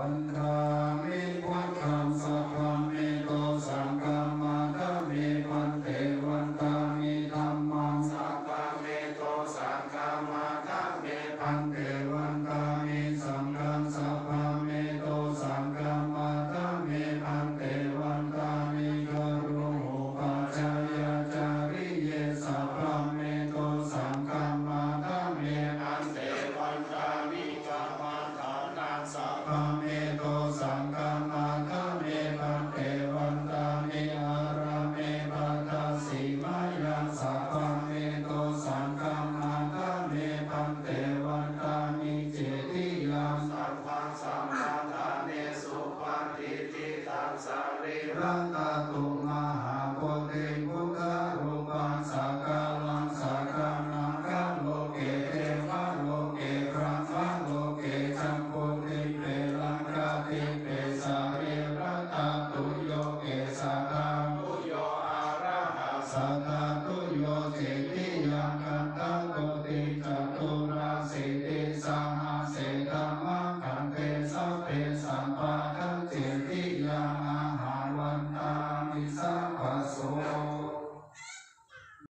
ปันธามิพุทธังสัพพะเมโตสังฆามาทามิพันเตวันตามิธัมมังสัพพะเมโตสังฆามาทามิพันเตวันตามิสังฆังสัพพะเมโตสังฆามาทามิพันเตวันตามิกรุหุปัจจายจาริเยสัพพะเมโตสังฆามาทามิพันเตวันตามิกามาทานังสัพพะ สาริรัตตุมหาโพธิพุทธรูปังสักการังสักการังกัลโลเกเทวะโลเกพระมะโลเกจัมพุทิเปรังกาติเปสาริรัตตุโยเกสัตตุโยอาระหัสัตตุโยเจติยังกันตังโกติจตุราสิติสหเสตมังคันเตสัพเพสัมปา someone